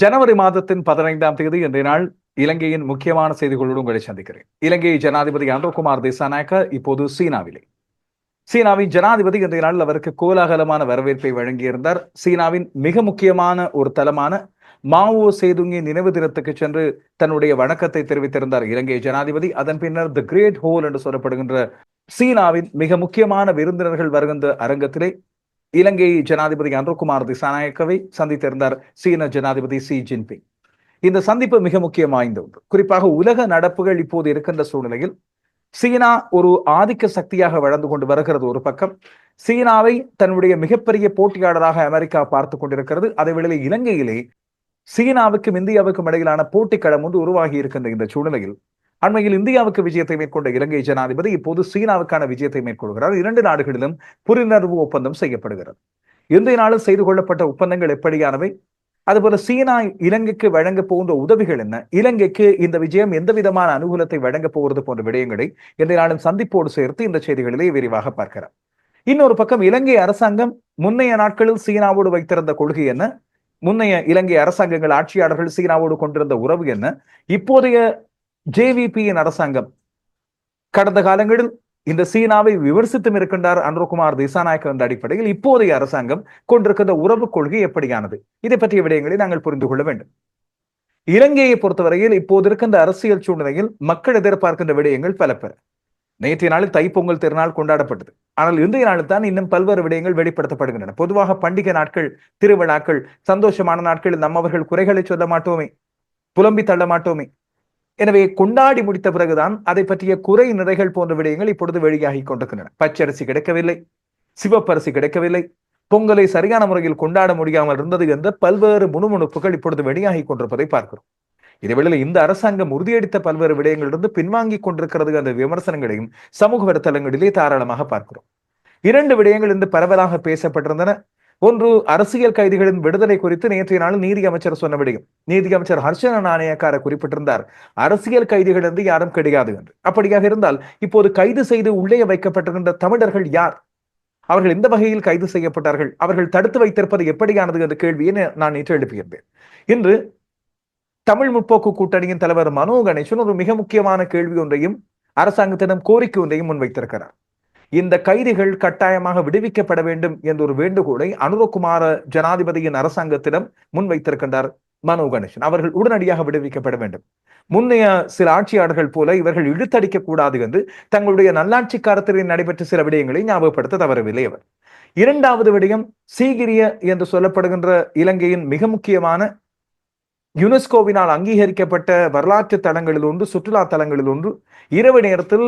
ஜனவரி மாதத்தின் பதினைந்தாம் தேதி இன்றைய நாள் இலங்கையின் முக்கியமான செய்திகளோடு உங்களை சந்திக்கிறேன். இலங்கை ஜனாதிபதி அனுர்குமார் திசாநாயக்க இப்போது சீனாவிலே. சீனாவின் ஜனாதிபதி இன்றைய நாள் அவருக்கு கோலாகலமான வரவேற்பை வழங்கியிருந்தார். சீனாவின் மிக முக்கியமான ஒரு தலமான மாவோ சேதுங்கின் நினைவு தினத்துக்கு சென்று தன்னுடைய வணக்கத்தை தெரிவித்திருந்தார் இலங்கை ஜனாதிபதி. அதன் பின்னர் தி கிரேட் ஹோல் என்று சொல்லப்படுகின்ற சீனாவின் மிக முக்கியமான விருந்தினர்கள் வருகின்ற அரங்கத்திலே இலங்கை ஜனாதிபதி அன்ருகுமார் திசாநாயக்கவை சந்தித்திருந்தார். சீன ஜனாதிபதி சி ஜின்பிங் இந்த சந்திப்பு மிக முக்கியம் வாய்ந்த ஒன்று. குறிப்பாக உலக நடப்புகள் இப்போது இருக்கின்ற சூழ்நிலையில் சீனா ஒரு ஆதிக்க சக்தியாக வளர்ந்து கொண்டு வருகிறது ஒரு பக்கம். சீனாவை தன்னுடைய மிகப்பெரிய போட்டியாளராக அமெரிக்கா பார்த்து கொண்டிருக்கிறது. அதே வேளையில் இலங்கையிலே சீனாவுக்கும் இந்தியாவுக்கும் இடையிலான போட்டிக்களம் ஒன்று உருவாகி இருக்கின்ற இந்த சூழ்நிலையில் அண்மையில் இந்தியாவுக்கு விஜயத்தை மேற்கொண்ட இலங்கை ஜனாதிபதி இப்போது சீனாவுக்கான விஜயத்தை மேற்கொள்கிறார். இரண்டு நாடுகளிலும் புரிந்துணர்வு ஒப்பந்தம் செய்யப்படுகிறது. இந்திய நாளில் செய்து கொள்ளப்பட்ட ஒப்பந்தங்கள் எப்படியானவை? அதுபோல சீனா இலங்கைக்கு வழங்க போகின்ற உதவிகள் என்ன? இலங்கைக்கு இந்த விஜயம் எந்த விதமான அனுகூலத்தை வழங்க போகிறது போன்ற விடயங்களை இன்றைய நாளும் சந்திப்போடு சேர்த்து இந்த செய்திகளிலே விரிவாக பார்க்கிறார் இன்னொரு பக்கம் இலங்கை அரசாங்கம் முன்னைய நாட்களில் சீனாவோடு வைத்திருந்த கொள்கை என்ன? முன்னைய இலங்கை அரசாங்கங்கள் ஆட்சியாளர்கள் சீனாவோடு கொண்டிருந்த உறவு என்ன? இப்போதைய ஜேவிபியின் அரசாங்கம் கடந்த காலங்களில் இந்த சீனாவை விமர்சித்தும் இருக்கின்றார் அனுர்குமார் திசாநாயக்க என்ற அடிப்படையில் இப்போதைய அரசாங்கம் கொண்டிருக்கின்ற உறவு கொள்கை எப்படியானது? இதை பற்றிய விடயங்களை நாங்கள் புரிந்து கொள்ள வேண்டும். இலங்கையை பொறுத்தவரையில் இப்போது இருக்கின்ற அரசியல் சூழ்நிலையில் மக்கள் எதிர்பார்க்கின்ற விடயங்கள் பல பெற நேற்றைய நாளில் தைப்பொங்கல் திருநாள் கொண்டாடப்பட்டது. ஆனால் இன்றைய நாளில் தான் இன்னும் பல்வேறு விடயங்கள் வெளிப்படுத்தப்படுகின்றன. பொதுவாக பண்டிகை நாட்கள் திருவிழாக்கள் சந்தோஷமான நாட்களில் நம்மவர்கள் குறைகளை சொல்ல மாட்டோமே புலம்பி தள்ள மாட்டோமே. எனவே கொண்டாடி முடித்த பிறகுதான் அதை பற்றிய குறை நிறைகள் போன்ற விடயங்கள் இப்பொழுது வெளியாகி கொண்டிருக்கின்றன. பச்சரிசி கிடைக்கவில்லை சிவப்பரிசி கிடைக்கவில்லை பொங்கலை சரியான முறையில் கொண்டாட முடியாமல் இருந்தது என்ற பல்வேறு முணுமுணுப்புகள் இப்பொழுது வெளியாகி கொண்டிருப்பதை பார்க்கிறோம். இதேவேளையில் இந்த அரசாங்கம் உறுதியளித்த பல்வேறு விடயங்களிலிருந்து பின்வாங்கி கொண்டிருக்கிறது என்ற விமர்சனங்களையும் சமூக வலைத்தளங்களிலே தாராளமாக பார்க்கிறோம். இரண்டு விடயங்கள் இன்று பரவலாக பேசப்பட்டிருந்தன. ஒன்று அரசியல் கைதிகளின் விடுதலை குறித்து நேற்றைய நாள் நீதி அமைச்சர் சொன்ன நீதி அமைச்சர் ஹர்ஷன நாணயக்கார குறிப்பிட்டிருந்தார் அரசியல் கைதிகள் என்று யாரும் கிடையாது என்று. அப்படியாக இருந்தால் இப்போது கைது செய்து உள்ளே வைக்கப்பட்டிருந்த தமிழர்கள் யார்? அவர்கள் எந்த வகையில் கைது செய்யப்பட்டார்கள்? அவர்கள் தடுத்து வைத்திருப்பது எப்படியானது என்ற கேள்வியை நான் நேற்று எழுப்பியிருந்தேன். இன்று தமிழ் முற்போக்கு கூட்டணியின் தலைவர் மனோ கணேசன் ஒரு மிக முக்கியமான கேள்வி ஒன்றையும் அரசாங்கத்திடம் கோரிக்கை ஒன்றையும் முன்வைத்திருக்கிறார். இந்த கைதிகள் கட்டாயமாக விடுவிக்கப்பட வேண்டும் என்ற ஒரு வேண்டுகோளை அனுரகுமார ஜனாதிபதியின் அரசாங்கத்திடம் முன்வைத்திருக்கின்றார் மனோ கணேசன். அவர்கள் உடனடியாக விடுவிக்கப்பட வேண்டும். முன்னைய சில ஆட்சியாளர்கள் போல இவர்கள் இழுத்தடிக்க கூடாது என்று தங்களுடைய நல்லாட்சி காலத்தில் நடைபெற்ற சில விடயங்களை ஞாபகப்படுத்த தவறவில்லை அவர். இரண்டாவது விடயம் சீகிரிய என்று சொல்லப்படுகின்ற இலங்கையின் மிக முக்கியமான யுனெஸ்கோவினால் அங்கீகரிக்கப்பட்ட வரலாற்று தலங்களில் ஒன்று சுற்றுலா தலங்களில் ஒன்று. இரவு நேரத்தில்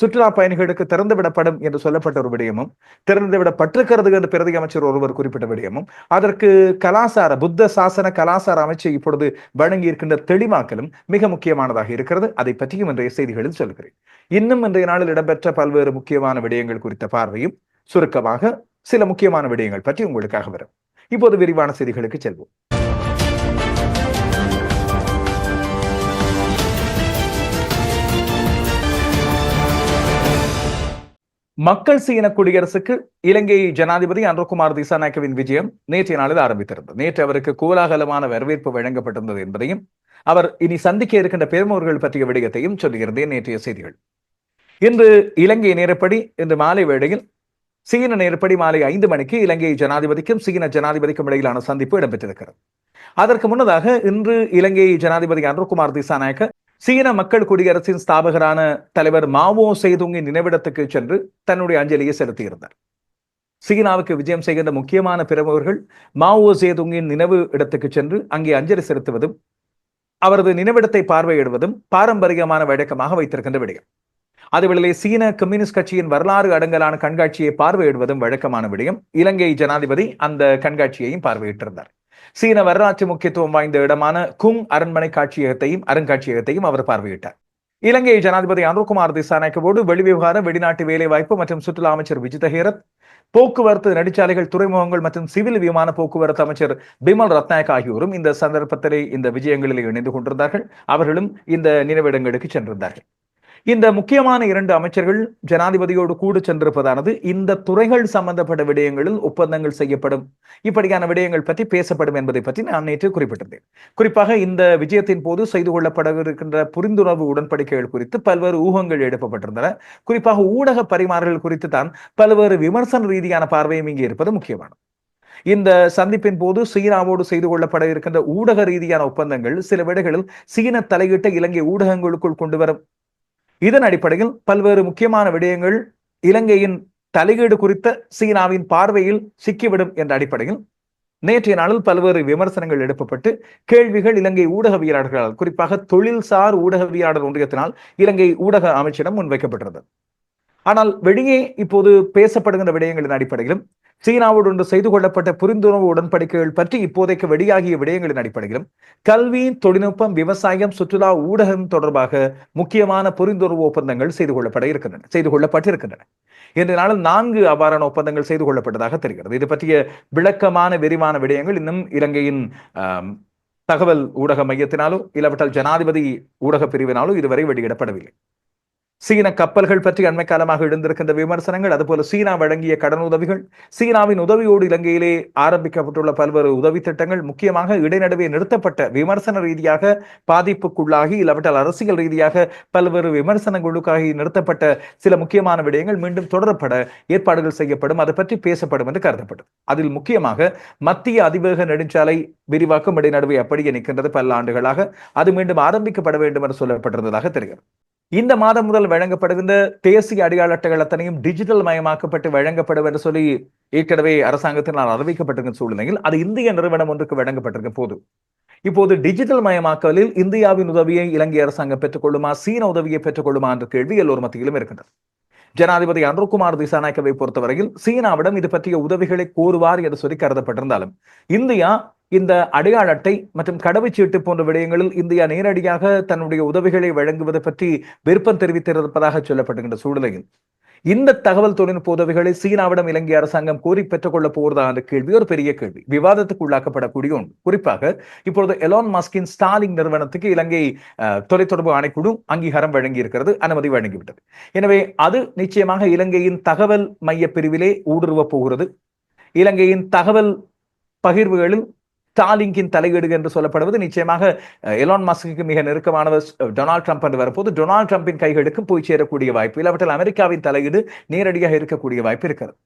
சுற்றுலா பயணிகளுக்கு திறந்து விடப்படும் என்று சொல்லப்பட்ட ஒரு விடயமும் திறந்துவிடப்பட்டிருக்கிறது என்று பிரதி அமைச்சர் ஒருவர் குறிப்பிட்ட விடயமும் அதற்கு கலாசார புத்த சாசன கலாசார அமைச்சர் இப்பொழுது வழங்கி இருக்கின்ற தெளிவாக்கலும் மிக முக்கியமானதாக இருக்கிறது. அதை பற்றியும் இன்றைய செய்திகளில் சொல்கிறேன். இன்னும் இன்றைய நாளில் இடம்பெற்ற பல்வேறு முக்கியமான விடயங்கள் குறித்த பார்வையும் சுருக்கமாக சில முக்கியமான விடயங்கள் பற்றி உங்களுக்காக வரும். இப்போது விரிவான செய்திகளுக்கு செல்வோம். மக்கள் சீன குடியரசுக்கு இலங்கை ஜனாதிபதி அன்றகுமார் திசாநாயக்கவின் விஜயம் நேற்றைய நாளில் ஆரம்பித்திருந்தது. நேற்று அவருக்கு கோலாகலமான வரவேற்பு வழங்கப்பட்டிருந்தது என்பதையும் அவர் இனி சந்திக்க இருக்கின்ற பெருமவர்கள் பற்றிய விடயத்தையும் சொல்லியிருந்தேன் நேற்றைய செய்திகள். இன்று இலங்கை நேரப்படி இன்று மாலை வேளையில் சீன நேரப்படி மாலை ஐந்து மணிக்கு இலங்கை ஜனாதிபதிக்கும் சீன ஜனாதிபதிக்கும் இடையிலான சந்திப்பு இடம்பெற்றிருக்கிறது. அதற்கு முன்னதாக இன்று இலங்கை ஜனாதிபதி அன்றகுமார் திசாநாயக்க சீன மக்கள் குடியரசின் ஸ்தாபகரான தலைவர் மாவோ சேதுங்கின் நினைவிடத்துக்கு சென்று தன்னுடைய அஞ்சலியை செலுத்தியிருந்தார். சீனாவுக்கு விஜயம் செய்கின்ற முக்கியமான பிரமுகர்கள் மாவோ சேதுங்கின் நினைவு இடத்துக்கு சென்று அங்கே அஞ்சலி செலுத்துவதும் அவரது நினைவிடத்தை பார்வையிடுவதும் பாரம்பரியமான வழக்கமாக வைத்திருக்கின்ற விடயம். அதுவேளை சீன கம்யூனிஸ்ட் கட்சியின் வரலாறு அடங்கலான கண்காட்சியை பார்வையிடுவதும் வழக்கமான விடயம். இலங்கை ஜனாதிபதி அந்த கண்காட்சியையும் பார்வையிட்டிருந்தார். சீன வரலாற்று முக்கியத்துவம் வாய்ந்த இடமான குங் அரண்மனை காட்சியகத்தையும் அருங்காட்சியகத்தையும் அவர் பார்வையிட்டார். இலங்கை ஜனாதிபதி அனுர்குமார் திசாநாயக்கவோடு வெளிவிவகாரம் வெளிநாட்டு வேலைவாய்ப்பு மற்றும் சுற்றுலா அமைச்சர் விஜித ஹேரத் போக்குவரத்து நெடுச்சாலைகள் துறைமுகங்கள் மற்றும் சிவில் விமான போக்குவரத்து அமைச்சர் பிமல் ரத்நாயக் ஆகியோரும் இந்த சந்தர்ப்பத்திலே இந்த விஜயங்களில் இணைந்து கொண்டிருந்தார்கள். அவர்களும் இந்த நினைவிடங்களுக்கு சென்றிருந்தார்கள். இந்த முக்கியமான இரண்டு அமைச்சர்கள் ஜனாதிபதியோடு கூட சென்றிருப்பதானது இந்த துறைகள் சம்பந்தப்பட்ட விடயங்களில் ஒப்பந்தங்கள் செய்யப்படும். இப்படியான விடயங்கள் பற்றி பேசப்படும் என்பதை பற்றி நான் நேற்று குறிப்பிட்டிருந்தேன். குறிப்பாக இந்த விஜயத்தின் போது செய்து கொள்ளப்படவிருக்கின்ற புரிந்துணர்வு உடன்படிக்கைகள் குறித்து பல்வேறு ஊகங்கள் எழுப்பப்பட்டிருந்தன. குறிப்பாக ஊடக பரிமாறல்கள் குறித்து தான் பல்வேறு விமர்சன ரீதியான பார்வையும் இங்கே இருப்பது முக்கியமானது. இந்த சந்திப்பின் போது சீனாவோடு செய்து கொள்ளப்பட இருக்கின்ற ஊடக ரீதியான ஒப்பந்தங்கள் சில வேளைகளில் சீன தலையிட்ட இலங்கை ஊடகங்களுக்குள் கொண்டு வரும். இதன் அடிப்படையில் பல்வேறு முக்கியமான விடயங்கள் இலங்கையின் தலையீடு குறித்த சீனாவின் பார்வையில் சிக்கிவிடும் என்ற அடிப்படையில் நேற்றைய நாளில் பல்வேறு விமர்சனங்கள் எழுப்பப்பட்டு கேள்விகள் இலங்கை ஊடகவியலாளர்களால் குறிப்பாக தொழில்சார் ஊடகவியலாளர் ஒன்றியத்தினால் இலங்கை ஊடக அமைச்சிடம் முன்வைக்கப்பட்டிருந்தது. ஆனால் வெளியே இப்போது பேசப்படுகின்ற விடயங்களின் அடிப்படையிலும் சீனாவோடு செய்து கொள்ளப்பட்ட புரிந்துணர்வு உடன்படிக்கைகள் பற்றி இப்போதைக்கு வெளியாகிய விடயங்களின் அடிப்படையிலும் கல்வி தொழில்நுட்பம் விவசாயம் சுற்றுலா ஊடகம் தொடர்பாக முக்கியமான புரிந்துணர்வு ஒப்பந்தங்கள் செய்து கொள்ளப்பட இருக்கின்றன செய்து கொள்ளப்பட்டிருக்கின்றன. இன்றைய நாளில் நான்கு அவ்வாறான ஒப்பந்தங்கள் செய்து கொள்ளப்பட்டதாக தெரிகிறது. இது பற்றிய விளக்கமான விரிவான விடயங்கள் இன்னும் இலங்கையின் தகவல் ஊடக மையத்தினாலோ இல்லாவிட்டால் ஜனாதிபதி ஊடக பிரிவினாலோ இதுவரை வெளியிடப்படவில்லை. சீன கப்பல்கள் பற்றி அண்மை காலமாக எழுந்திருக்கின்ற விமர்சனங்கள் அதுபோல சீனா வழங்கிய கடன் உதவிகள் சீனாவின் உதவியோடு இலங்கையிலே ஆரம்பிக்கப்பட்டுள்ள பல்வேறு உதவி திட்டங்கள் முக்கியமாக இடைநடுவே நிறுத்தப்பட்ட விமர்சன ரீதியாக பாதிப்புக்குள்ளாகி இல்லாவிட்டால் அரசியல் ரீதியாக பல்வேறு விமர்சனங்களுக்காகி நிறுத்தப்பட்ட சில முக்கியமான விடயங்கள் மீண்டும் தொடரப்பட ஏற்பாடுகள் செய்யப்படும் அது பற்றி பேசப்படும் என்று கருதப்படும் அதில் முக்கியமாக மத்திய அதிவேக நெடுஞ்சாலை விரிவாக்கம் இடைநடுவே அப்படியே நிற்கின்றது பல ஆண்டுகளாக அது மீண்டும் ஆரம்பிக்கப்பட வேண்டும் என்று சொல்லப்பட்டிருந்ததாக தெரிகிறது. இந்த மாதம் முதல் வழங்கப்படுகின்ற தேசிய அடையாள அட்டைகள் அத்தனையும் டிஜிட்டல் மயமாக்கப்பட்டு வழங்கப்படும் என்று சொல்லி ஏற்கனவே அரசாங்கத்தினால் அறிவிக்கப்பட்டிருக்கும் சூழ்நிலையில் அது இந்திய நிறுவனம் ஒன்றுக்கு வழங்கப்பட்டிருக்கும் போது. இப்போது டிஜிட்டல் மயமாக்கலில் இந்தியாவின் உதவியை இலங்கை அரசாங்கம் பெற்றுக்கொள்ளுமா? சீன உதவியை பெற்றுக்கொள்ளுமா என்ற கேள்வி எல்லோர் மத்தியிலும் இருக்கின்றது. ஜனாதிபதி அனுர்குமார் திசாநாயக்கவை பொறுத்தவரையில் சீனாவிடம் இது பற்றிய உதவிகளை கோருவார் என்று சொல்லி கருதப்பட்டிருந்தாலும் இந்தியா இந்த அடையாள அட்டை மற்றும் கடவுச்சீட்டு போன்ற விடயங்களில் இந்தியா நேரடியாக தன்னுடைய உதவிகளை வழங்குவது பற்றி விருப்பம் தெரிவித்திருப்பதாக சொல்லப்படுகின்ற சூழ்நிலையில். இந்த தகவல் தொழில்நுட்ப உதவிகளை சீனாவிடம் இலங்கை அரசாங்கம் கோரி பெற்றுக் கொள்ளப் என்ற கேள்வி. ஒரு பெரிய கேள்வி. விவாதத்துக்கு உள்ளாக்கப்படக்கூடிய ஒன்று. குறிப்பாக இப்பொழுது எலான் மாஸ்கின் ஸ்டாலிங் நிறுவனத்துக்கு இலங்கை தொலைத்தொடர்பு ஆணைக்குழு அங்கீகாரம் வழங்கி இருக்கிறது அனுமதி வழங்கிவிட்டது. எனவே அது நிச்சயமாக இலங்கையின் தகவல் மைய பிரிவிலே ஊடுருவ போகிறது. இலங்கையின் தகவல் பகிர்வுகளில் ஸ்டாலிங்கின் தலையீடு என்று சொல்லப்படுவது நிச்சயமாக எலான் மாஸ்க்கு மிக நெருக்கமானவர் டொனால்ட் ட்ரம்ப் என்று வரப்போது டொனால்ட் ட்ரம்பின் கைகளுக்கும் போய் சேரக்கூடிய வாய்ப்பு இல்லாவற்றில் அமெரிக்காவின் தலையீடு நேரடியாக இருக்கக்கூடிய வாய்ப்பு இருக்கிறது.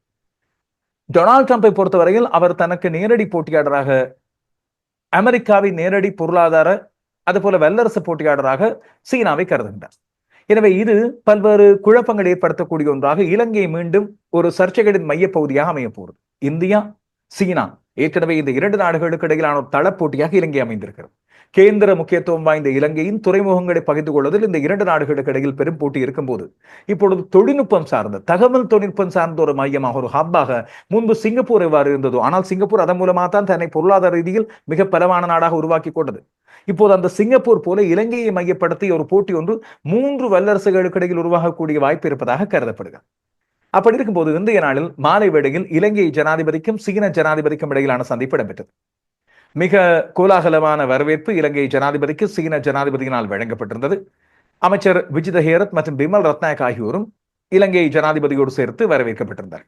டொனால்ட் ட்ரம்பை பொறுத்தவரையில் அவர் தனக்கு நேரடி போட்டியாளராக அமெரிக்காவின் நேரடி பொருளாதார அதுபோல வல்லரசு போட்டியாளராக சீனாவை கருதுகின்றார். எனவே இது பல்வேறு குழப்பங்கள் ஏற்படுத்தக்கூடிய ஒன்றாக இலங்கை மீண்டும் ஒரு சர்ச்சைகளின் மையப்பகுதியாக அமைய போகிறது இந்தியா சீனா ஏற்கனவே இந்த இரண்டு நாடுகளுக்கு இடையிலான ஒரு தளப்போட்டியாக இலங்கை அமைந்திருக்கிறது. கேந்திர முக்கியத்துவம் வாய்ந்த இலங்கையின் துறைமுகங்களை பகிர்ந்து கொள்வதில் இந்த இரண்டு நாடுகளுக்கு இடையில் பெரும் போட்டி இருக்கும்போது இப்பொழுது தொழில்நுட்பம் சார்ந்த தகவல் தொழில்நுட்பம் சார்ந்த ஒரு மையமாக ஒரு ஹப்பாக முன்பு சிங்கப்பூர் எவ்வாறு இருந்ததோ ஆனால் சிங்கப்பூர் அதன் மூலமாக தான் தன்னை பொருளாதார ரீதியில் மிக பலமான நாடாக உருவாக்கி கொண்டது. இப்போது அந்த சிங்கப்பூர் போல இலங்கையை மையப்படுத்தி ஒரு போட்டி ஒன்று மூன்று வல்லரசுகளுக்கு இடையில் உருவாகக்கூடிய வாய்ப்பு இருப்பதாக கருதப்படுகிறது. அப்படி இருக்கும்போது இந்திய நாளில் மாலை வேளையில் இலங்கை ஜனாதிபதிக்கும் சீன ஜனாதிபதிக்கும் இடையிலான சந்திப்பு இடம்பெற்றது. மிக கோலாகலமான வரவேற்பு இலங்கை ஜனாதிபதிக்கு சீன ஜனாதிபதியினால் வழங்கப்பட்டிருந்தது. அமைச்சர் விஜித ஹேரத் மற்றும் பிமல் ரத்நாயக் ஆகியோரும் இலங்கை ஜனாதிபதியோடு சேர்த்து வரவேற்கப்பட்டிருந்தார்.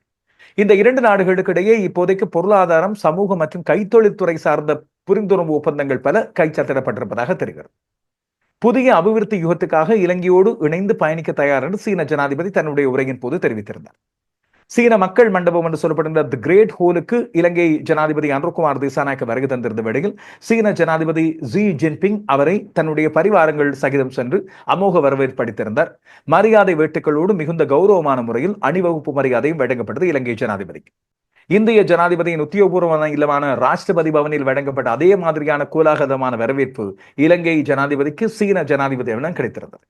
இந்த இரண்டு நாடுகளுக்கு இடையே இப்போதைக்கு பொருளாதாரம் சமூக மற்றும் கைத்தொழில்துறை சார்ந்த புரிந்துணர்வு ஒப்பந்தங்கள் பல கைச்சத்திடப்பட்டிருப்பதாக தெரிகிறது. புதிய அபிவிருத்தி யுகத்துக்காக இலங்கையோடு இணைந்து பயணிக்க தயார் என்று சீன ஜனாதிபதி தன்னுடைய உரையின் போது தெரிவித்திருந்தார். சீன மக்கள் மண்டபம் என்று சொல்லப்படுகிற தி கிரேட் ஹோலுக்கு இலங்கை ஜனாதிபதி அனுர்குமார் திசாநாயக்க வருகை தந்திருந்த வேளையில் சீன ஜனாதிபதி ஜி ஜின்பிங் அவரை தன்னுடைய பரிவாரங்கள் சகிதம் சென்று அமோக வரவேற்பு அளித்திருந்தார். மரியாதை வேட்டுக்களோடு மிகுந்த கௌரவமான முறையில் அணிவகுப்பு மரியாதையும் வழங்கப்பட்டது இலங்கை ஜனாதிபதிக்கு. இந்திய ஜனாதிபதியின் உத்தியோகபூர்வமான இல்லமான ராஷ்டிரபதி பவனில் வழங்கப்பட்ட அதே மாதிரியான கோலாகலமான வரவேற்பு இலங்கை ஜனாதிபதிக்கு சீன ஜனாதிபதியிடம் கிடைத்திருந்தது.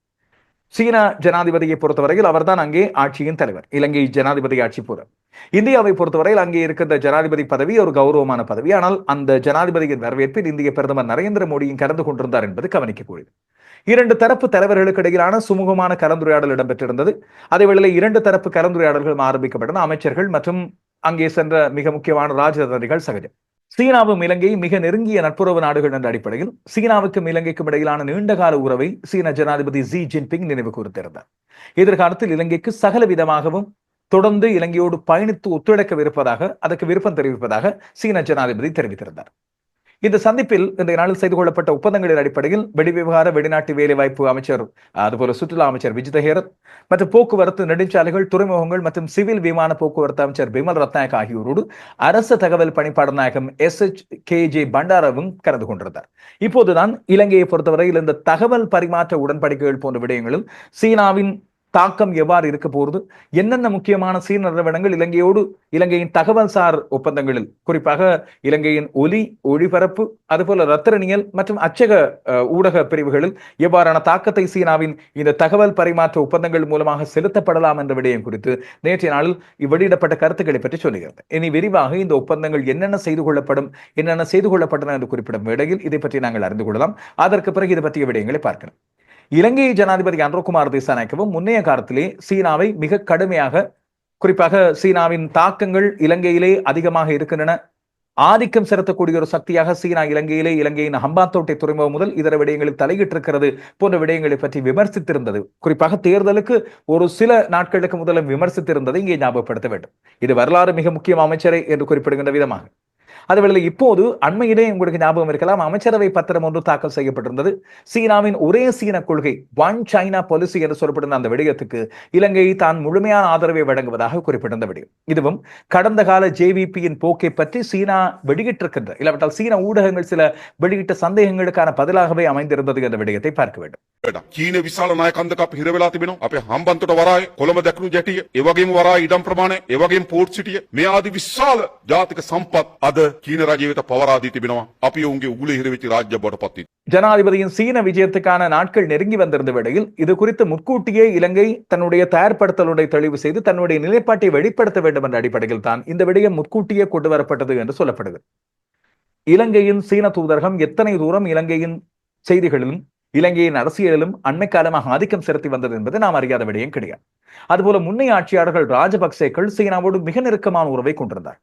சீன ஜனாதிபதியை பொறுத்தவரையில் அவர்தான் அங்கே ஆட்சியின் தலைவர் இலங்கை ஜனாதிபதி ஆட்சி போற இந்தியாவை பொறுத்தவரையில் அங்கே இருக்கின்ற ஜனாதிபதி பதவி ஒரு கௌரவமான பதவி. ஆனால் அந்த ஜனாதிபதியின் வரவேற்பில் இந்திய பிரதமர் நரேந்திர மோடியும் கலந்து கொண்டிருந்தார் என்பது கவனிக்கக்கூடியது. இரண்டு தரப்பு தலைவர்களுக்கு இடையிலான சுமூகமான கலந்துரையாடல் இடம்பெற்றிருந்தது. அதேவேளை இரண்டு தரப்பு கலந்துரையாடல்களும் ஆரம்பிக்கப்பட்டன. அமைச்சர்கள் மற்றும் அங்கே சென்ற மிக முக்கியமான ராஜதந்திரிகள் சகஜம். சீனாவும் இலங்கையும் மிக நெருங்கிய நட்புறவு நாடுகள் என்ற அடிப்படையில் சீனாவுக்கும் இலங்கைக்கும் இடையிலான நீண்டகால உறவை சீன ஜனாதிபதி ஜி ஜின்பிங் நினைவு கூர்ந்திருந்தார். எதிர்காலத்தில் இலங்கைக்கு சகல விதமாகவும் தொடர்ந்து இலங்கையோடு பயணித்து ஒத்துழைக்கவிருப்பதாக அதற்கு விருப்பம் தெரிவிப்பதாக சீன ஜனாதிபதி தெரிவித்திருந்தார். இந்த சந்திப்பில் இந்த நாளில் செய்து கொள்ளப்பட்ட ஒப்பந்தங்களின் அடிப்படையில் வெடிவிவகார வெளிநாட்டு வேலைவாய்ப்பு அமைச்சர் அதுபோல சுற்றுலா அமைச்சர் விஜித ஹேரத் மற்றும் போக்குவரத்து நெடுஞ்சாலைகள் துறைமுகங்கள் மற்றும் சிவில் விமான போக்குவரத்து அமைச்சர் பிமல் ரத்நாயக் ஆகியோரோடு அரச தகவல் பணிப்பாளர் நாயகம் எஸ் எச் கே ஜே பண்டாரவும் கலந்து கொண்டிருந்தார். இப்போதுதான் இலங்கையை பொறுத்தவரையில் இந்த தகவல் பரிமாற்ற உடன்படிக்கைகள் போன்ற விடயங்களில் சீனாவின் தாக்கம் எவ்வாறு இருக்க போகிறது என்னென்ன முக்கியமான சீன நிறுவனங்கள் இலங்கையோடு இலங்கையின் தகவல் சார் ஒப்பந்தங்களில் குறிப்பாக இலங்கையின் ஒலி ஒளிபரப்பு அதுபோல ரத்தரணியல் மற்றும் அச்சக ஊடக பிரிவுகளில் எவ்வாறான தாக்கத்தை சீனாவின் இந்த தகவல் பரிமாற்ற ஒப்பந்தங்கள் மூலமாக செலுத்தப்படலாம் என்ற விடயம் குறித்து நேற்றைய நாளில் வெளியிடப்பட்ட கருத்துக்களை பற்றி சொல்லுகிறது இனி விரிவாக இந்த ஒப்பந்தங்கள் என்னென்ன செய்து கொள்ளப்படும் என்னென்ன செய்து கொள்ளப்பட்டன என்று குறிப்பிடும் வேளையில் இதை பற்றி நாங்கள் அறிந்து கொள்ளலாம். அதற்கு பிறகு இது பற்றிய விடயங்களை பார்க்கலாம். இலங்கை ஜனாதிபதி அன்ரோகுமார் திசாநாயக்கவும் முன்னைய காலத்திலே சீனாவை மிக கடுமையாக குறிப்பாக சீனாவின் தாக்கங்கள் இலங்கையிலே அதிகமாக இருக்கின்றன. ஆதிக்கம் செலுத்தக்கூடிய ஒரு சக்தியாக சீனா இலங்கையிலே இலங்கையின் ஹம்பாந்தோட்டை துறைமுகம் முதல் இதர விடயங்களில் தலையிட்டிருக்கிறது போன்ற விடயங்களை பற்றி விமர்சித்திருந்தது. குறிப்பாக தேர்தலுக்கு ஒரு சில நாட்களுக்கு முதலும் விமர்சித்திருந்ததை இங்கே ஞாபகப்படுத்த வேண்டும். இது வரலாறு மிக முக்கிய அமைச்சரே என்று குறிப்பிடுகின்ற விதமாக. அதுவேளை இப்போது அண்மையிலே உங்களுக்கு ஞாபகம் இருக்கலாம் அமைச்சரவை பத்திரம் ஒன்று தாக்கல் செய்யப்பட்டிருந்தது சீனாவின் ஒரே சீன கொள்கை ஒன் சைனா பாலிசி என்று சொல்லப்படுகிற அந்த விடயத்துக்கு இலங்கை தான் முழுமையான ஆதரவை வழங்குவதாக குறிப்பிட்டிருந்த விடயம் இதுவும் கடந்த கால ஜேவிபியின் போக்கை பற்றி சீனா வெளியிட்டிருக்கின்ற இல்லாவிட்டால் சீன ஊடகங்கள் சில வெளியிட்ட சந்தேகங்களுக்கான பதிலாகவே அமைந்திருந்தது என்ற விடயத்தை பார்க்க வேண்டும் වැඩක්. චීන විශාල නායකන්දක අපි හිර වෙලා තිබෙනවා. අපේ හම්බන්තොට වරාය, කොළඹ දැක්ණු ජැටිය, ඒ වගේම වරාය ඉඩම් ප්‍රමාණය, ඒ වගේම පෝට් සිටිය මේ ආදී විශාල ජාතික සම්පත් අද என்று சொல்லப்படுகிறது இலங்கையின் சீன தூதரகம் எத்தனை தூரம் இலங்கையின் செய்திகளிலும் இலங்கையின் அரசியலிலும் அண்மை காலமாக ஆதிக்கம் செலுத்தி வந்தது என்பது நாம் அறியாத விடயம் கிடையாது. அதுபோல முன்னைய ஆட்சியாளர்கள் ராஜபக்சேக்கள் சீனாவோடு மிக நெருக்கமான உறவை கொண்டிருந்தார்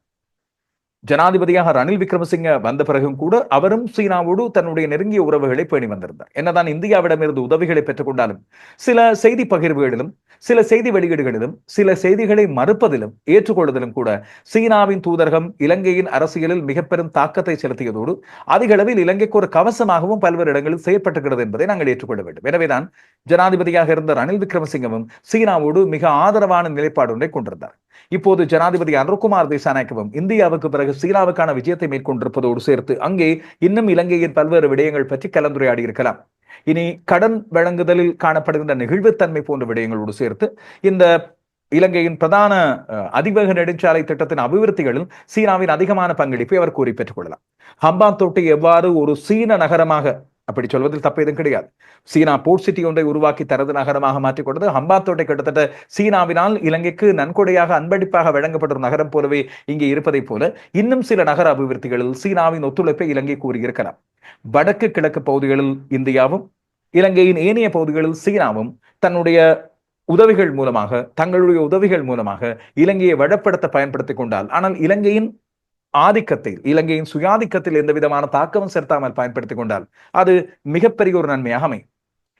ஜனாதிபதியாக ரணில் விக்ரமசிங்க வந்த பிறகும் கூட அவரும் சீனாவோடு தன்னுடைய நெருங்கிய உறவுகளை பேணி வந்திருந்தார். என்னதான் இந்தியாவிடமிருந்து உதவிகளை பெற்றுக்கொண்டாலும் சில செய்தி பகிர்வுகளிலும் சில செய்தி வெளியீடுகளிலும் சில செய்திகளை மறுப்பதிலும் ஏற்றுக்கொள்வதிலும் கூட சீனாவின் தூதரகம் இலங்கையின் அரசியலில் மிக பெரும் தாக்கத்தை செலுத்தியதோடு அதிக அளவில் இலங்கைக்கு ஒரு கவசமாகவும் பல்வேறு இடங்களில் செயற்பட்டுகிறது என்பதை நாங்கள் ஏற்றுக்கொள்ள வேண்டும். எனவேதான் ஜனாதிபதியாக இருந்த ரணில் விக்ரமசிங்கவும் சீனாவோடு மிக ஆதரவான நிலைப்பாடு ஒன்றை கொண்டிருந்தார். இப்போது ஜனாதிபதி அனுர்குமார் திசாநாயக்கவும் இந்தியாவுக்கு பிறகு சீனாவுக்கான விஜயத்தை மேற்கொண்டிருப்பதோடு சேர்த்து அங்கே இன்னும் இலங்கையின் பல்வேறு விடயங்கள் பற்றி கலந்துரையாடி இருக்கலாம் இனி கடன் வழங்குதலில் காணப்படுகின்ற நெகிழ்வுத்தன்மை போன்ற விடயங்களோடு சேர்த்து இந்த இலங்கையின் பிரதான அதிவேக நெடுஞ்சாலை திட்டத்தின் அபிவிருத்திகளில் சீனாவின் அதிகமான பங்களிப்பை அவர் கூறி பெற்றுக் கொள்ளலாம். ஹம்பாந்தோட்டை எவ்வாறு ஒரு சீன நகரமாக அப்படி சொல்வதில் தப்பு எதுவும் கிடையாது. சீனா போர்ட் சிட்டி ஒன்றை உருவாக்கி தரது நகரமாக மாற்றிக் கொண்டது. ஹம்பாத்தோட்டை கிட்டத்தட்ட சீனாவினால் இலங்கைக்கு நன்கொடையாக அன்பளிப்பாக வழங்கப்பட்ட ஒரு நகரம் போலவே இங்கே இருப்பதைப் போல இன்னும் சில நகர அபிவிருத்திகளில் சீனாவின் ஒத்துழைப்பை இலங்கை கூறியிருக்கலாம். வடக்கு கிழக்கு பகுதிகளில் இந்தியாவும் இலங்கையின் ஏனைய பகுதிகளில் சீனாவும் தன்னுடைய உதவிகள் மூலமாக தங்களுடைய உதவிகள் மூலமாக இலங்கையை வடப்படுத்த பயன்படுத்திக் கொண்டால் ஆனால் இலங்கையின் ஆதிக்கத்தில் இலங்கையின் சுயாதிக்கத்தில் எந்த விதமான தாக்கமும் செலுத்தாமல் பயன்படுத்திக் கொண்டால் அது மிகப்பெரிய ஒரு நன்மையாக அமையும்.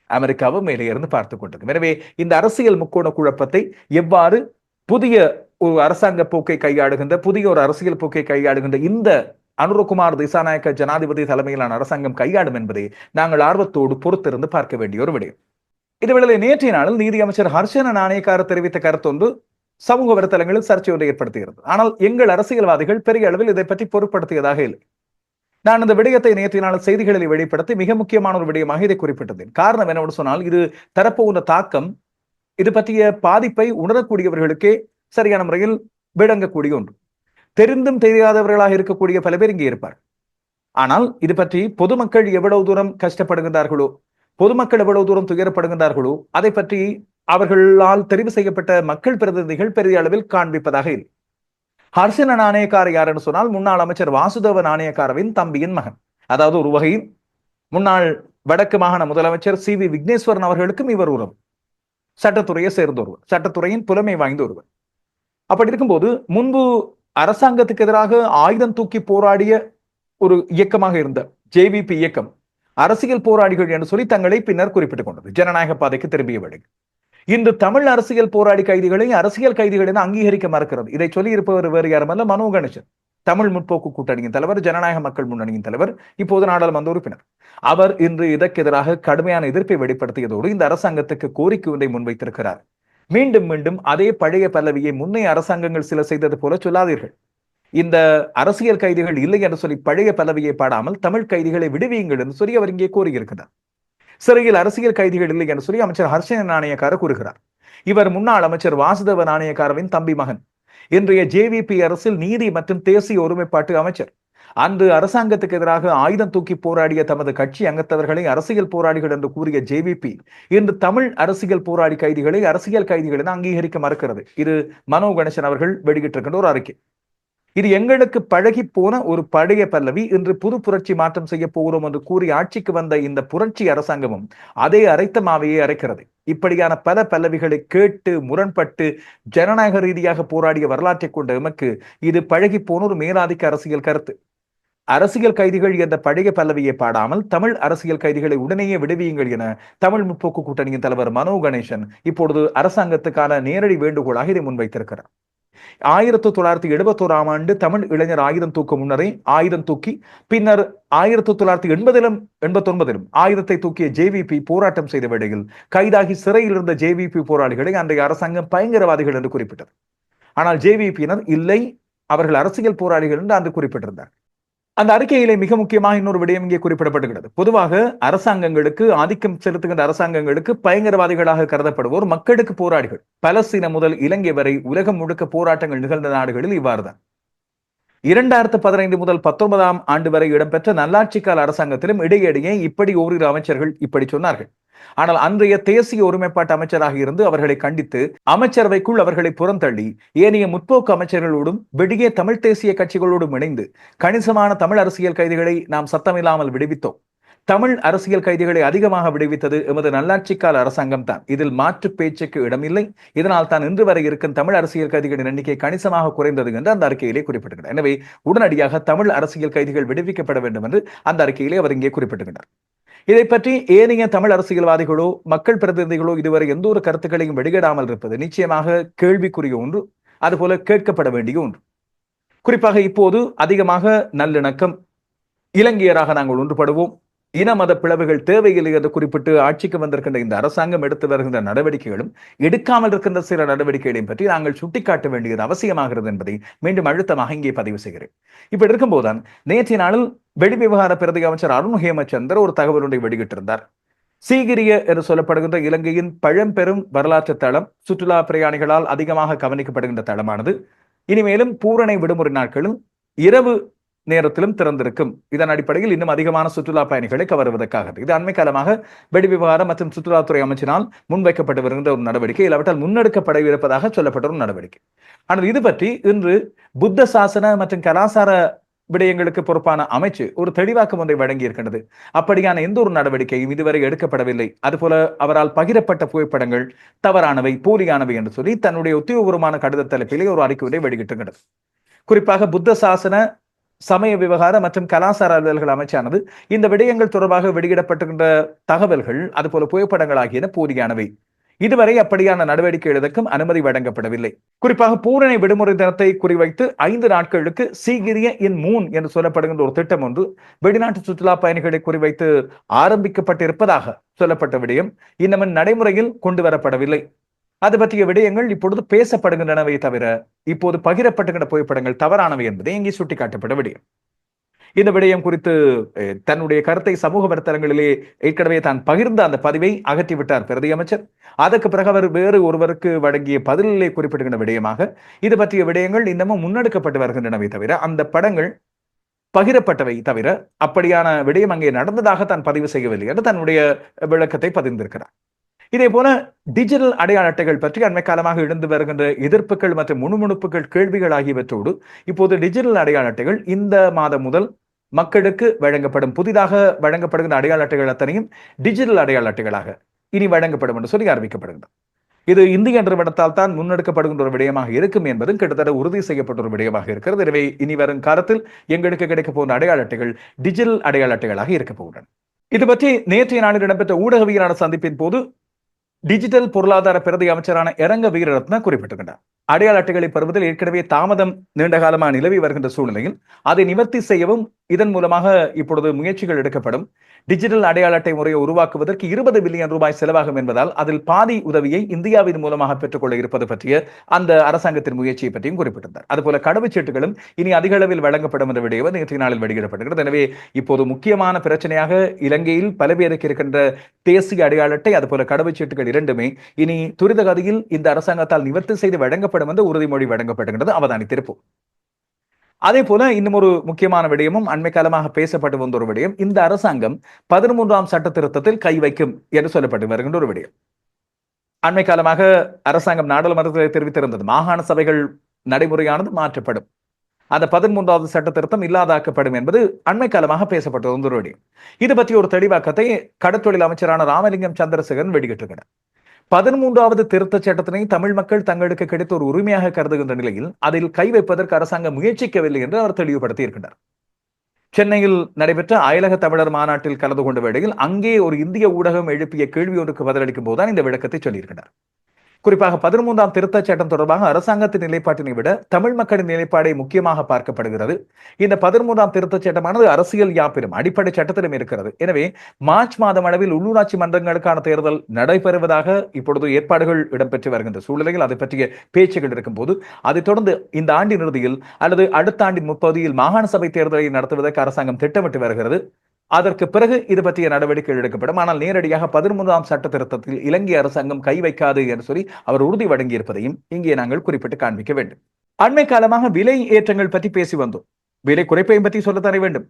அமெரிக்காவும் மேலே இருந்து பார்த்து கொண்டிருக்கும் எனவே இந்த அரசியல் முக்கோண குழப்பத்தை எவ்வாறு புதிய ஒரு அரசாங்க போக்கை கையாளுகின்ற புதிய ஒரு அரசியல் போக்கை கையாளுகின்ற இந்த அனுரகுமார் திசாநாயக்க ஜனாதிபதி தலைமையிலான அரசாங்கம் கையாடும் என்பதை நாங்கள் ஆர்வத்தோடு பொறுத்திருந்து பார்க்க வேண்டிய ஒரு விடயம். இதுவேளை நேற்றைய நாளில் நீதி அமைச்சர் ஹர்ஷன நாணயக்காரர் தெரிவித்த கருத்தொன்று சமூக வலைத்தளங்களில் சர்ச்சை ஒன்றை ஏற்படுத்துகிறது. ஆனால் எங்கள் அரசியல்வாதிகள் பெரிய அளவில் இதை பற்றி பொருட்படுத்தியதாக இல்லை. நான் இந்த விடயத்தை நேற்றைய நாள் செய்திகளில் வெளிப்படுத்தி மிக முக்கியமான ஒரு விடயமாக இதை குறிப்பிட்டதேன் காரணம் என்னவென்று சொன்னால் இது தரப்போகிற தாக்கம் இது பற்றிய பாதிப்பை உணரக்கூடியவர்களுக்கே சரியான முறையில் விளங்கக்கூடிய ஒன்று. தெரிந்தும் தெரியாதவர்களாக இருக்கக்கூடிய பல பேர் இங்கே இருப்பார் ஆனால் இது பற்றி பொதுமக்கள் எவ்வளவு தூரம் கஷ்டப்படுகின்றார்களோ பொதுமக்கள் எவ்வளவு தூரம் துயரப்படுகின்றார்களோ அதை பற்றி அவர்களால் தெரிவு செய்யப்பட்ட மக்கள் பிரதிநிதிகள் பெரிய அளவில் காண்பிப்பதாக இல்லை. ஹர்ஷன நாணயக்கார யாருன்னு சொன்னால் முன்னாள் அமைச்சர் வாசுதேவ நாணயக்காரவின் தம்பியின் மகன். அதாவது ஒரு வகையில் முன்னாள் வடக்கு மாகாண முதலமைச்சர் சி வி விக்னேஸ்வரன் அவர்களுக்கும் இவர் உறவு. சட்டத்துறையை சேர்ந்த ஒருவர் சட்டத்துறையின் புலமை வாய்ந்த ஒருவர். அப்படி இருக்கும்போது முன்பு அரசாங்கத்துக்கு எதிராக ஆயுதம் தூக்கி போராடிய ஒரு இயக்கமாக இருந்த ஜேவிபி இயக்கம் அரசியல் போராளிகள் என்று சொல்லி தங்களை பின்னர் குறிப்பிட்டுக் கொண்டது. ஜனநாயக பாதைக்கு திரும்பிய வேளை இன்று தமிழ் அரசியல் போராடி கைதிகளை அரசியல் கைதிகள் என அங்கீகரிக்க மறுக்கிறது. இதை சொல்லி இருப்பவர் வேறு யாருமல்ல மனோ கணேசன். தமிழ் முற்போக்கு கூட்டணியின் தலைவர் ஜனநாயக மக்கள் முன்னணியின் தலைவர் இப்போது நாடாளுமன்ற உறுப்பினர். அவர் இன்று இதற்கு எதிராக கடுமையான எதிர்ப்பை வெளிப்படுத்தியதோடு இந்த அரசாங்கத்துக்கு கோரிக்கை ஒன்றை முன்வைத்திருக்கிறார். மீண்டும் மீண்டும் அதே பழைய பல்லவியை முன்னைய அரசாங்கங்கள் சில செய்தது போல சொல்லாதீர்கள். இந்த அரசியல் கைதிகள் இல்லை என்று சொல்லி பழைய பல்லவியை பாடாமல் தமிழ் கைதிகளை விடுவியுங்கள் என்று சொல்லி அவர் இங்கே கோரியிருக்கிறார். சிறையில் அரசியல் கைதிகள் இல்லை என்று சொல்லி அமைச்சர் ஹர்ஷன நாணயக்கார கூறுகிறார். இவர் முன்னாள் அமைச்சர் வாசுதேவ நாணயக்காரவின் தம்பி மகன். இன்றைய ஜேவிபி அரசில் நீதி மற்றும் தேசிய ஒருமைப்பாட்டு அமைச்சர். அன்று அரசாங்கத்துக்கு எதிராக ஆயுதம் தூக்கி போராடிய தமது கட்சி அங்கத்தவர்களை அரசியல் போராளிகள் என்று கூறிய ஜேவிபி இன்று தமிழ் அரசியல் போராடி கைதிகளை அரசியல் கைதிகள் என அங்கீகரிக்க மறுக்கிறது. இது மனோ கணேசன் அவர்கள் வெளியிட்டிருக்கின்ற ஒரு அறிக்கை. இது எங்களுக்கு பழகி போன ஒரு பழைய பல்லவி. இன்று புது புரட்சி மாற்றம் செய்ய போகிறோம் என்று கூறி ஆட்சிக்கு வந்த இந்த புரட்சி அரசாங்கமும் அதே அரைத்த மாவையே அரைக்கிறது. இப்படியான பல பல்லவிகளை கேட்டு முரண்பட்டு ஜனநாயக ரீதியாக போராடிய வரலாற்றை கொண்ட எமக்கு இது பழகி போன ஒரு மேலாதிக்க அரசியல் கருத்து. அரசியல் கைதிகள் என்ற பழைய பல்லவியை பாடாமல் தமிழ் அரசியல் கைதிகளை உடனேயே விடுவியுங்கள் என தமிழ் முற்போக்கு கூட்டணியின் தலைவர் மனோ கணேசன் இப்பொழுது அரசாங்கத்துக்கான நேரடி வேண்டுகோளாக இதை முன்வைத்திருக்கிறார். ஆயிரத்தி தொள்ளாயிரத்தி எழுபத்தோராம் ஆண்டு தமிழ் இளைஞர் ஆயுதம் தூக்க முன்னரே ஆயுதம் தூக்கி பின்னர் ஆயிரத்தி தொள்ளாயிரத்தி எண்பதிலும் எண்பத்தி ஒன்பதிலும் ஆயுதத்தை தூக்கிய ஜேவிபி போராட்டம் செய்த வேளையில் கைதாகி சிறையில் இருந்த ஜேவிபி போராளிகளை அன்றைய அரசாங்கம் பயங்கரவாதிகள் என்று குறிப்பிட்டது. ஆனால் ஜேவிபியினர் இல்லை அவர்கள் அரசியல் போராளிகள் என்று அன்று குறிப்பிட்டிருந்தார். அந்த அறிக்கையிலே மிக முக்கியமாக இன்னொரு விடயம் இங்கே குறிப்பிடப்படுகிறது பொதுவாக அரசாங்கங்களுக்கு ஆதிக்கம் செலுத்துகின்ற அரசாங்கங்களுக்கு பயங்கரவாதிகளாக கருதப்படுவோர் மக்களுக்கு போராடிகள் பலஸ்தீன முதல் இலங்கை வரை உலகம் முழுக்க போராட்டங்கள் நிகழ்ந்த நாடுகளில் இவ்வாறுதான். இரண்டாயிரத்து பதினைந்து முதல் பத்தொன்பதாம் ஆண்டு வரை இடம்பெற்ற நல்லாட்சி கால அரசாங்கத்திலும் இடையிடையே இப்படி ஓரிரு அமைச்சர்கள் இப்படி சொன்னார்கள். ஆனால் அன்றைய தேசிய ஒருமைப்பாட்டு அமைச்சராக இருந்து அவர்களை கண்டித்து அமைச்சரவைக்குள் அவர்களை புறந்தள்ளி ஏனைய முற்போக்கு அமைச்சர்களோடும் வெடிய தமிழ் தேசிய கட்சிகளோடும் இணைந்து கணிசமான தமிழ் அரசியல் கைதிகளை நாம் சத்தமில்லாமல் விடுவித்தோம். தமிழ் அரசியல் கைதிகளை அதிகமாக விடுவித்தது எமது நல்லாட்சிக்கால அரசாங்கம் தான். இதில் மாற்று பேச்சுக்கு இடமில்லை. இதனால் தான் இன்று வரை இருக்கும் தமிழ் அரசியல் கைதிகளின் எண்ணிக்கை கணிசமாக குறைந்தது என்று அந்த அறிக்கையிலே குறிப்பிட்டிருக்கிறார். எனவே உடனடியாக தமிழ் அரசியல் கைதிகள் விடுவிக்கப்பட வேண்டும் என்று அந்த அறிக்கையிலே அவர் இங்கே குறிப்பிட்டிருக்கிறார். இதை பற்றி ஏனைய தமிழ் அரசியல்வாதிகளோ மக்கள் பிரதிநிதிகளோ இதுவரை எந்த ஒரு கருத்துக்களையும் வெளியிடாமல் இருப்பது நிச்சயமாக கேள்விக்குரிய ஒன்று அதுபோல கேட்கப்பட வேண்டிய ஒன்று. குறிப்பாக இப்போது அதிகமாக நல்லிணக்கம் இலங்கையராக நாங்கள் ஒன்றுபடுவோம். இன மத பிளவுகள் தேவையில்லை என்று குறிப்பிட்டு ஆட்சிக்கு வந்திருக்கின்ற இந்த அரசாங்கம் எடுத்து வருகின்ற நடவடிக்கைகளும் எடுக்காமல் இருக்கின்ற சில நடவடிக்கைகளையும் பற்றி நாங்கள் சுட்டிக்காட்ட வேண்டியது அவசியமாகிறது என்பதை மீண்டும் அழுத்தமாக இங்கே பதிவு செய்கிறேன். இப்படி இருக்கும்போதுதான் நேற்றைய நாளில் வெளிவிவகார பிரதி அமைச்சர் அருண் ஹேமச்சந்தர் ஒரு தகவல் ஒன்றை வெளியிட்டிருந்தார். சீகிரிய என்று சொல்லப்படுகின்ற இலங்கையின் பழம்பெரும் வரலாற்று தளம் சுற்றுலா பிரயாணிகளால் அதிகமாக கவனிக்கப்படுகின்ற தளமானது. இனிமேலும் பூரணை விடுமுறை நாட்களும் இரவு நேரத்திலும் திறந்திருக்கும். இதன் அடிப்படையில் இன்னும் அதிகமான சுற்றுலா பயணிகளை கவருவதற்காக இது அண்மை காலமாக வெளிவிவகாரம் மற்றும் சுற்றுலாத்துறை அமைச்சினால் முன்வைக்கப்பட்டு வருகின்ற ஒரு நடவடிக்கை. இல்லாவிட்டால் முன்னெடுக்கப்பட இருப்பதாக சொல்லப்பட்ட ஒரு நடவடிக்கை. ஆனால் இது பற்றி இன்று புத்த சாசன மற்றும் கலாசார விடயங்களுக்கு பொறுப்பான அமைச்சு ஒரு தெளிவாக்கம் ஒன்றை வழங்கி இருக்கின்றது. அப்படியான எந்த ஒரு நடவடிக்கையும் இதுவரை எடுக்கப்படவில்லை. அதுபோல அவரால் பகிரப்பட்ட புகைப்படங்கள் தவறானவை போலியானவை என்று சொல்லி தன்னுடைய உத்தியோகபூர்வமான கடித தலைப்பிலே ஒரு அறிக்கை ஒன்றை வெளியிட்டிருக்கிறது குறிப்பாக புத்த சாசன சமய விவகார மற்றும் கலாசார அலுவல்கள் அமைச்சானது. இந்த விடயங்கள் தொடர்பாக வெளியிடப்பட்டுகின்ற தகவல்கள் அதுபோல புகைப்படங்கள் ஆகியன போதியானவை இதுவரை அப்படியான நடவடிக்கை எடுதற்கும் அனுமதி வழங்கப்படவில்லை. குறிப்பாக பூரணை விடுமுறை தினத்தை குறிவைத்து ஐந்து நாட்களுக்கு சீகிரிய இன் மூன் என்று சொல்லப்படுகின்ற ஒரு திட்டம் ஒன்று வெளிநாட்டு சுற்றுலா பயணிகளை குறிவைத்து ஆரம்பிக்கப்பட்டிருப்பதாக சொல்லப்பட்ட விடயம். இன்னமும் நடைமுறையில் கொண்டு வரப்படவில்லை. அது பற்றிய விடயங்கள் இப்பொழுது பேசப்படுகின்றனவை தவிர இப்போது பகிரப்பட்டுகின்ற புகைப்படங்கள் தவறானவை என்பதை இங்கே சுட்டிக்காட்டப்பட விடயம். இந்த விடயம் குறித்து தன்னுடைய கருத்தை சமூக வலைத்தளங்களிலே ஏற்கனவே தான் பகிர்ந்த அந்த பதிவை அகற்றிவிட்டார் பிரதி அமைச்சர். அதற்கு பிறகு அவர் வேறு ஒருவருக்கு வழங்கிய பதிலிலே குறிப்பிடுகின்ற விடயமாக இது பற்றிய விடயங்கள் இன்னமும் முன்னெடுக்கப்பட்டு வருகின்றனவை தவிர அந்த படங்கள் பகிரப்பட்டவை தவிர அப்படியான விடயம் அங்கே நடந்ததாக தான் பதிவு செய்யவில்லை என்று தன்னுடைய விளக்கத்தை பதிந்திருக்கிறார். இதே போல டிஜிட்டல் அடையாள அட்டைகள் பற்றி அண்மை காலமாக எழுந்து வருகின்ற எதிர்ப்புகள் மற்றும் முணுமுணுப்புகள் கேள்விகள் ஆகியவற்றோடு இப்போது டிஜிட்டல் அடையாள அட்டைகள் இந்த மாதம் முதல் மக்களுக்கு வழங்கப்படும் புதிதாக வழங்கப்படுகின்ற அடையாள அட்டைகள் அத்தனையும் டிஜிட்டல் அடையாள அட்டைகளாக இனி வழங்கப்படும் என்று சொல்லி அறிவிக்கப்படுகின்றது இது இந்திய என்ற தான் முன்னெடுக்கப்படுகின்ற ஒரு விடயமாக இருக்கும் என்பதும் கிட்டத்தட்ட உறுதி செய்யப்பட்ட ஒரு விடயமாக இருக்கிறது. எனவே இனி வரும் காலத்தில் எங்களுக்கு கிடைக்க போகிற அடையாள அட்டைகள் டிஜிட்டல் அடையாள அட்டைகளாக இருக்க போகின்றன. இது பற்றி நேற்றைய நாளில் இடம்பெற்ற ஊடகவியலாளர் சந்திப்பின் போது டிஜிட்டல் பொருளாதார பிரதி அமைச்சரான இரங்க வீரரத்ன குறிப்பிட்டிருக்கின்றார் அடையாள அட்டைகளை பெறுவதில் ஏற்கனவே தாமதம் நீண்ட காலமாக நிலவி வருகின்ற சூழ்நிலையில் அதை நிவர்த்தி செய்யவும் இதன் மூலமாக இப்பொழுது முயற்சிகள் எடுக்கப்படும். டிஜிட்டல் அடையாள அட்டை முறையை உருவாக்குவதற்கு இருபது பில்லியன் ரூபாய் செலவாகும் என்பதால் அதில் பாதி உதவியை இந்தியாவின் மூலமாக பெற்றுக்கொள்ள இருப்பது பற்றிய அந்த அரசாங்கத்தின் முயற்சியை பற்றியும் குறிப்பிட்டிருந்தார். அதுபோல கடவுச்சீட்டுகளும் இனி அதிக அளவில் வழங்கப்படும் என்ற விடயம் நேற்றைய நாளில் வெளியிடப்படுகிறது எனவே இப்போது முக்கியமான பிரச்சனையாக இலங்கையில் பல பேருக்கு இருக்கின்ற தேசிய அடையாள அட்டை அதுபோல கடவுச்சீட்டுகள் இரண்டுமே இனி துரித கதியில் இந்த அரசாங்கத்தால் நிவர்த்தி செய்து வழங்கப்படும் என்று உறுதிமொழி வழங்கப்படுகின்றது அவதானித்திருப்போம் அதே போல இன்னும் ஒரு முக்கியமான விடயமும் அண்மை காலமாக பேசப்பட்டு வந்த ஒரு விடயம். இந்த அரசாங்கம் பதிமூன்றாம் சட்ட திருத்தத்தில் கை வைக்கும் என்று சொல்லப்பட்டு வருகின்ற ஒரு விடயம். அண்மை காலமாக அரசாங்கம் நாடாளுமன்றத்தில் தெரிவித்திருந்தது. மாகாண சபைகள் நடைமுறையானது மாற்றப்படும். அந்த பதிமூன்றாவது சட்ட திருத்தம் இல்லாதாக்கப்படும் என்பது அண்மை காலமாக பேசப்பட்டது. வந்த ஒரு இது பற்றி ஒரு தெளிவாக்கத்தை கடத்தொழில் அமைச்சரான ராமலிங்கம் சந்திரசேகரன் வெளியிட்டிருக்கிறார். பதிமூன்றாவது திருத்த சட்டத்தினை தமிழ் மக்கள் தங்களுக்கு கிடைத்த ஒரு உரிமையாக கருதுகின்ற நிலையில் அதில் கை வைப்பதற்கு அரசாங்கம் முயற்சிக்கவில்லை என்று அவர் தெளிவுபடுத்தி இருக்கின்றார் சென்னையில் நடைபெற்ற அயலக தமிழர் மாநாட்டில் கலந்து கொண்ட வேளையில் அங்கே ஒரு இந்திய ஊடகம் எழுப்பிய கேள்வி ஒன்றுக்கு பதிலளிக்கும் போதுதான் இந்த விளக்கத்தை சொல்லியிருக்கிறார். குறிப்பாக பதிமூன்றாம் திருத்தச் சட்டம் தொடர்பாக அரசாங்கத்தின் நிலைப்பாட்டினை விட தமிழ் மக்களின் நிலைப்பாடை முக்கியமாக பார்க்கப்படுகிறது. இந்த பதிமூன்றாம் திருத்தச் சட்டமானது அரசியல் யாப்பிலும் அடிப்படை சட்டத்திலும் இருக்கிறது. எனவே மார்ச் மாதம் அளவில் உள்ளூராட்சி மன்றங்களுக்கான தேர்தல் நடைபெறுவதாக இப்பொழுது ஏற்பாடுகள் இடம்பெற்று வருகின்ற சூழ்நிலையில் அதை பற்றிய பேச்சுகள் இருக்கும் போது அதைத் தொடர்ந்து இந்த ஆண்டின் இறுதியில் அல்லது அடுத்த ஆண்டின் முப்பகுதியில் மாகாண சபை தேர்தலை நடத்துவதற்கு அரசாங்கம் திட்டமிட்டு வருகிறது. அதற்கு பிறகு இது பற்றிய நடவடிக்கைகள் எடுக்கப்படும். ஆனால் நேரடியாக பதிமூன்றாம் சட்ட திருத்தத்தில் இலங்கை அரசாங்கம் கை வைக்காது என்று சொல்லி அவர் உறுதி வழங்கியிருப்பதையும் இங்கே நாங்கள் குறிப்பிட்டு காண்பிக்க வேண்டும். அண்மை காலமாக விலை ஏற்றங்கள் பற்றி பேசி வந்தோம். விலை குறைப்பையும் பற்றி சொல்ல தர வேண்டும்.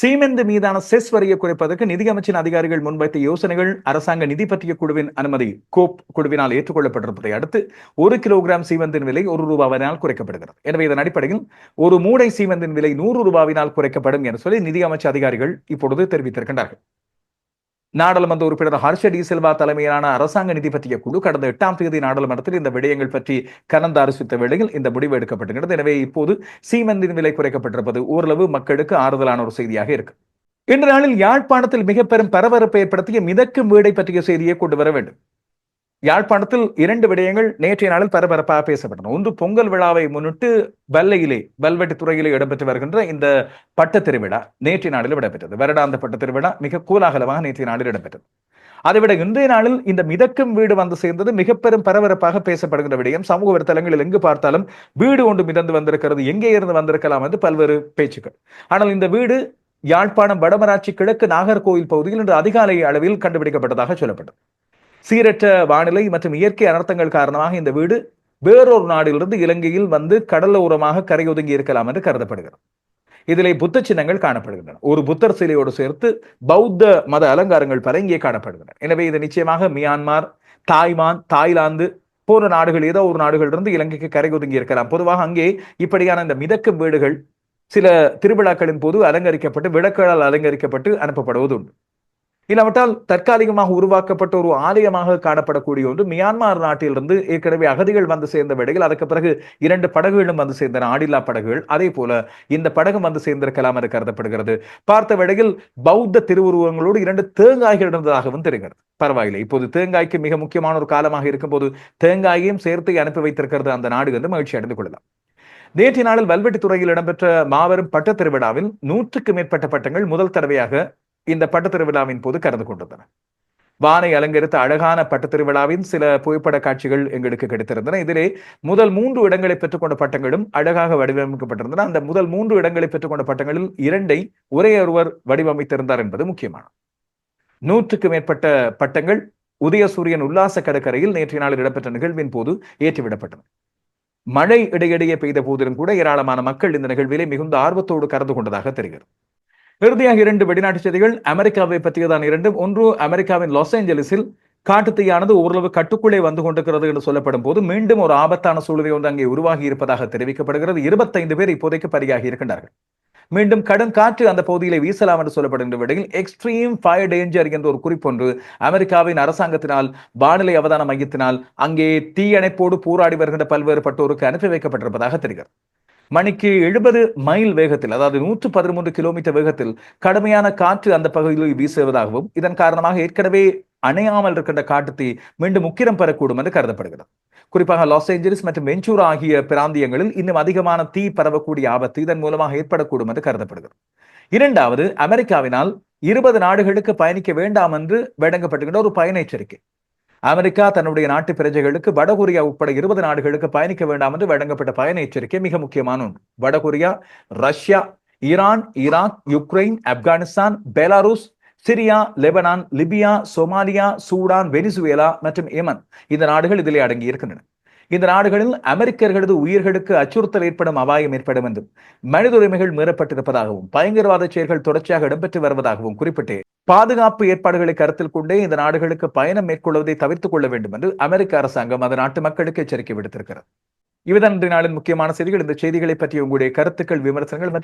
சீமெந்து மீதான செஸ் வரியை குறைப்பதற்கு நிதியமைச்சின் அதிகாரிகள் முன்வைத்த யோசனைகள் அரசாங்க நிதி பற்றிய குழுவின் அனுமதி கோப் குழுவினால் ஏற்றுக்கொள்ளப்பட்டிருப்பதை அடுத்து ஒரு கிலோகிராம் சீமெந்தின் விலை ஒரு ரூபாவினால் குறைக்கப்படுகிறது. எனவே இதன் அடிப்படையில் ஒரு மூடை சீமெந்தின் விலை நூறு ரூபாவினால் குறைக்கப்படும் என சொல்லி நிதியமைச்சர் அதிகாரிகள் இப்பொழுது தெரிவித்திருக்கின்றார்கள். நாடாளுமன்ற உறுப்பினர் ஹர்ஷ டி செல்வா தலைமையிலான அரசாங்க நிதி பற்றிய குழு கடந்த எட்டாம் தேதி நாடாளுமன்றத்தில் இந்த விடயங்கள் பற்றி கலந்து அரசித்த வேளையில் இந்த முடிவு எடுக்கப்பட்டுகிறது எனவே இப்போது சீமெந்தின் விலை குறைக்கப்பட்டிருப்பது ஓரளவு மக்களுக்கு ஆறுதலான ஒரு செய்தியாக இருக்கு. இன்று நாளில் யாழ்ப்பாணத்தில் மிக பெரும் பரபரப்பை ஏற்படுத்திய மிதக்கும் வீடை பற்றிய செய்தியை கொண்டு வர வேண்டும். யாழ்ப்பாணத்தில் இரண்டு விடயங்கள் நேற்றைய நாளில் பரபரப்பாக பேசப்பட்டன. ஒன்று பொங்கல் விழாவை முன்னிட்டு வல்லையிலே வல்வெட்டு துறையிலே இடம்பெற்று வருகின்ற இந்த பட்ட திருவிழா நேற்றைய நாளில் இடம்பெற்றது. வருடாந்த பட்ட திருவிழா மிக கூலாகலமாக நேற்றைய நாளில் இடம்பெற்றது. அதைவிட இன்றைய நாளில் இந்த மிதக்கும் வீடு வந்து சேர்ந்தது மிக பெரும் பரபரப்பாக பேசப்படுகின்ற விடயம். சமூக வலைத்தளங்களில் எங்கு பார்த்தாலும் வீடு ஒன்று மிதந்து வந்திருக்கிறது எங்கே இருந்து வந்திருக்கலாம் என்று பல்வேறு பேச்சுக்கள். ஆனால் இந்த வீடு யாழ்ப்பாணம் வடமராட்சி கிழக்கு நாகர்கோவில் பகுதியில் இன்று அதிகாலை அளவில் கண்டுபிடிக்கப்பட்டதாக சொல்லப்பட்டது. சீரற்ற வானிலை மற்றும் இயற்கை அனர்த்தங்கள் காரணமாக இந்த வீடு வேறொரு நாடிலிருந்து இலங்கையில் வந்து கடலோரமாக கரையொதுங்கி இருக்கலாம் என்று கருதப்படுகிறது. இதிலே புத்த சின்னங்கள் காணப்படுகின்றன. ஒரு புத்தர் சிலையோடு சேர்த்து பௌத்த மத அலங்காரங்கள் பல இங்கே காணப்படுகின்றன. எனவே இது நிச்சயமாக மியான்மார் தாய்வான் தாய்லாந்து போன்ற நாடுகள் ஏதோ ஒரு நாடுகளிலிருந்து இலங்கைக்கு கரை ஒதுங்கி இருக்கலாம். பொதுவாக அங்கே இப்படியான இந்த மிதக்கும் வீடுகள் சில திருவிழாக்களின் போது அலங்கரிக்கப்பட்டு விளக்குகளால் அலங்கரிக்கப்பட்டு அனுப்பப்படுவது உண்டு இல்லாவிட்டால் தற்காலிகமாக உருவாக்கப்பட்ட ஒரு ஆலயமாக காணப்படக்கூடிய ஒன்று. மியான்மர் நாட்டிலிருந்து ஏற்கனவே அகதிகள் வந்து சேர்ந்த வேளையில் அதுக்கு பிறகு இரண்டு படகுகளும் வந்து சேர்ந்தன. ஆடில்லா படகுகள் அதே போல இந்த படகும் வந்து சேர்ந்திருக்கலாம் என்று கருதப்படுகிறது. பார்த்த வேளையில் பௌத்த திருவுருவங்களோடு இரண்டு தேங்காய்கள் இருந்ததாகவும் தெரிகிறது. பரவாயில்லை. இப்போது தேங்காய்க்கு மிக முக்கியமான ஒரு காலமாக இருக்கும்போது தேங்காயையும் சேர்த்து அனுப்பி வைத்திருக்கிறது அந்த நாடு என்று மகிழ்ச்சி அடைந்து கொள்ளலாம். நேற்று நாளில் வல்வெட்டித்துறையில் இடம்பெற்ற மாபெரும் பட்டத் திருவிழாவில் நூற்றுக்கு மேற்பட்ட பட்டங்கள் முதல் தடவையாக இந்த பட்டத்திருவிழாவின் போது கலந்து கொண்டிருந்தன வானை அலங்கரித்த அழகான பட்டு திருவிழாவின் சில புகைப்பட காட்சிகள் எங்களுக்கு கிடைத்திருந்தன. இதிலே முதல் மூன்று இடங்களை பெற்றுக்கொண்ட பட்டங்களும் அழகாக வடிவமைக்கப்பட்டிருந்தன. அந்த முதல் மூன்று இடங்களை பெற்றுக்கொண்ட பட்டங்களில் இரண்டை ஒரே ஒருவர் வடிவமைத்திருந்தார் என்பது முக்கியமான நூற்றுக்கு மேற்பட்ட பட்டங்கள் உதயசூரியன் உல்லாச கடற்கரையில் நேற்றைய நாளில் இடம்பெற்ற நிகழ்வின் போது ஏற்றிவிடப்பட்டன. மழை இடையிடையே பெய்த போதிலும் கூட ஏராளமான மக்கள் இந்த நிகழ்விலே மிகுந்த ஆர்வத்தோடு கலந்து கொண்டதாக தெரிகிறது. இறுதியாக இரண்டு வெளிநாட்டு செய்திகள். அமெரிக்காவை பற்றியதான் இரண்டும் ஒன்று அமெரிக்காவின் லாஸ் ஏஞ்சலிஸில் காட்டுத்தீயானது ஓரளவு கட்டுக்குள்ளே வந்து கொண்டிருக்கிறது என்று சொல்லப்படும் போது மீண்டும் ஒரு ஆபத்தான சூழ்நிலை ஒன்று அங்கே உருவாகி இருப்பதாக தெரிவிக்கப்படுகிறது. இருபத்தைந்து பேர் இப்போதைக்கு பலியாகி இருக்கின்றார்கள். மீண்டும் கடும் காற்று அந்த பகுதியிலே வீசலாம் என்று சொல்லப்படுகின்ற வேளையில் எக்ஸ்ட்ரீம் ஃபயர் டேஞ்சர் என்ற ஒரு குறிப்பொன்று அமெரிக்காவின் அரசாங்கத்தினால் வானிலை அவதான மையத்தினால் அங்கே தீயணைப்போடு போராடி வருகின்ற பல்வேறுபட்டோருக்கு அனுப்பி வைக்கப்பட்டிருப்பதாக தெரிகிறது. மணிக்கு எழுபது மைல் வேகத்தில் அதாவது நூற்று பதிமூன்று கிலோமீட்டர் வேகத்தில் கடுமையான காற்று அந்த பகுதியில் வீசுவதாகவும் இதன் காரணமாக ஏற்கனவே அணையாமல் இருக்கின்ற காட்டுத்தீ மீண்டும் உக்கிரம் பெறக்கூடும் என்று கருதப்படுகிறது. குறிப்பாக லாஸ் ஏஞ்சலிஸ் மற்றும் வெஞ்சூர் ஆகிய பிராந்தியங்களில் இன்னும் அதிகமான தீ பரவக்கூடிய ஆபத்து இதன் மூலமாக ஏற்படக்கூடும் என்று கருதப்படுகிறது. இரண்டாவது அமெரிக்காவினால் இருபது நாடுகளுக்கு பயணிக்க வேண்டாம் என்று வழங்கப்பட்டுகின்ற ஒரு பயண எச்சரிக்கை அமெரிக்கா தன்னுடைய நாட்டு பிரஜைகளுக்கு வடகொரியா உட்பட இருபது நாடுகளுக்கு பயணிக்க வேண்டாம் என்று வழங்கப்பட்ட பயண எச்சரிக்கை மிக முக்கியமான ஒன்று. வடகொரியா Russia Iran Iraq Ukraine Afghanistan Belarus Syria Lebanon Libya Somalia Sudan Venezuela மற்றும் ஏமன் இந்த நாடுகள் இதிலே அடங்கி இருக்கின்றன இந்த நாடுகளில் அமெரிக்கர்களது உயிர்களுக்கு அச்சுறுத்தல் ஏற்படும் அபாயம் ஏற்படும் என்றும் மனித உரிமைகள் மீறப்பட்டிருப்பதாகவும் பயங்கரவாத செயல்கள் தொடர்ச்சியாக இடம்பெற்று வருவதாகவும் குறிப்பிட்டு பாதுகாப்பு ஏற்பாடுகளை கருத்தில் கொண்டே இந்த நாடுகளுக்கு பயணம் மேற்கொள்வதை தவிர்த்துக் கொள்ள வேண்டும் என்று அமெரிக்க அரசாங்கம் அந்த நாட்டு மக்களுக்கு எச்சரிக்கை விடுத்திருக்கிறது. இவதான் இன்றைய நாளின் முக்கியமான செய்திகள். இந்த செய்திகளை பற்றிய உங்களுடைய கருத்துக்கள் விமர்சனங்கள் மற்றும்